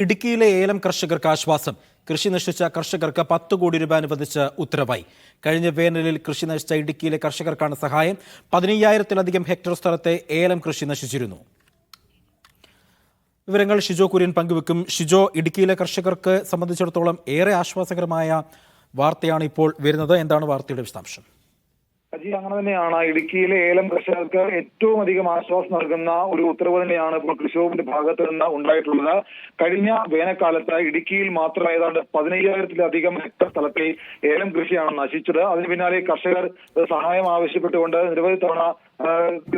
ഇടുക്കിയിലെ ഏലം കർഷകർക്ക് ആശ്വാസം. കൃഷി നശിച്ച കർഷകർക്ക് പത്ത് കോടി രൂപ അനുവദിച്ച് ഉത്തരവായി. കഴിഞ്ഞ വേനലിൽ കൃഷി നശിച്ച ഇടുക്കിയിലെ കർഷകർക്കാണ് സഹായം. പതിനയ്യായിരത്തിലധികം ഹെക്ടർ സ്ഥലത്തെ ഏലം കൃഷി നശിച്ചിരുന്നു. വിവരങ്ങൾ ഷിജോ കുര്യൻ പങ്കുവെക്കും. ഷിജോ ഇടുക്കിയിലെ കർഷകർക്ക് സംബന്ധിച്ചിടത്തോളം ഏറെ ആശ്വാസകരമായ വാർത്തയാണ് ഇപ്പോൾ വരുന്നത്. എന്താണ് വാർത്തയുടെ വിശദാംശം? അജി അങ്ങനെ തന്നെയാണ്. ഇടുക്കിയിലെ ഏലം കർഷകർക്ക് ഏറ്റവും അധികം ആശ്വാസം നൽകുന്ന ഒരു ഉത്തരവ് തന്നെയാണ് ഇപ്പോൾ കൃഷി വകുപ്പിന്റെ ഭാഗത്ത് നിന്ന് ഉണ്ടായിട്ടുള്ളത്. കഴിഞ്ഞ വേനൽക്കാലത്ത് ഇടുക്കിയിൽ മാത്രം ഏതാണ്ട് പതിനയ്യായിരത്തിലധികം ഹെക്ടർ സ്ഥലത്തെ ഏലം കൃഷിയാണ് നശിച്ചത്. അതിന് പിന്നാലെ കർഷകർ സഹായം ആവശ്യപ്പെട്ടുകൊണ്ട് നിരവധി തവണ ആ,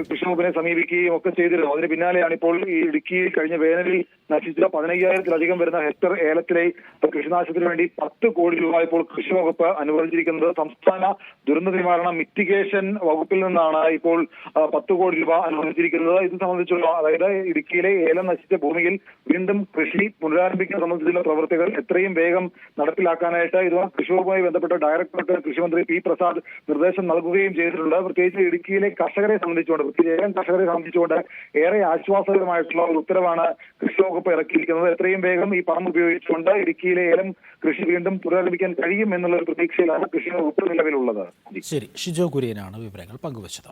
കൃഷി വകുപ്പിനെ സമീപിക്കുകയും ഒക്കെ ചെയ്തിരുന്നു. അതിന് പിന്നാലെയാണ് ഇപ്പോൾ ഈ ഇടുക്കിയിൽ കഴിഞ്ഞ വേനലിൽ നശിച്ച പതിനയ്യായിരത്തിലധികം വരുന്ന ഹെക്ടർ ഏലത്തിലെ കൃഷിനാശത്തിന് വേണ്ടി പത്ത് കോടി രൂപ ഇപ്പോൾ കൃഷി വകുപ്പ് അനുവദിച്ചിരിക്കുന്നത്. സംസ്ഥാന ദുരന്ത നിവാരണ മിറ്റിഗേഷൻ വകുപ്പിൽ നിന്നാണ് ഇപ്പോൾ പത്ത് കോടി രൂപ അനുവദിച്ചിരിക്കുന്നത്. ഇത് സംബന്ധിച്ചുള്ള അതായത് ഇടുക്കിയിലെ ഏലം നശിച്ച ഭൂമിയിൽ വീണ്ടും കൃഷി പുനരാരംഭിക്കുന്ന സംബന്ധിച്ചുള്ള പ്രവർത്തികൾ എത്രയും വേഗം നടപ്പിലാക്കാനായിട്ട് ഇത് കൃഷി വകുപ്പുമായി ബന്ധപ്പെട്ട ഡയറക്ടർക്ക് കൃഷിമന്ത്രി പി പ്രസാദ് നിർദ്ദേശം നൽകുകയും ചെയ്തിട്ടുണ്ട്. പ്രത്യേകിച്ച് ഇടുക്കിയിലെ കർഷകരെ സംബന്ധിച്ചുകൊണ്ട് പ്രത്യേകം കർഷകരെ സംബന്ധിച്ചുകൊണ്ട് ഏറെ ആശ്വാസകരമായിട്ടുള്ള ഒരു ഉത്തരവാണ് കൃഷി വകുപ്പ് ഇറക്കിയിരിക്കുന്നത്. എത്രയും വേഗം ഈ പണം ഉപയോഗിച്ചുകൊണ്ട് ഇടുക്കിയിലെ ഏലം കൃഷി വീണ്ടും പുനരാരംഭിക്കാൻ കഴിയും എന്നുള്ള ഒരു പ്രതീക്ഷയിലാണ് കൃഷി വകുപ്പ് നിലവിലുള്ളത്. ശരി ഷിജോ കുര്യനാണ് വിവരങ്ങൾ പങ്കുവച്ചത്.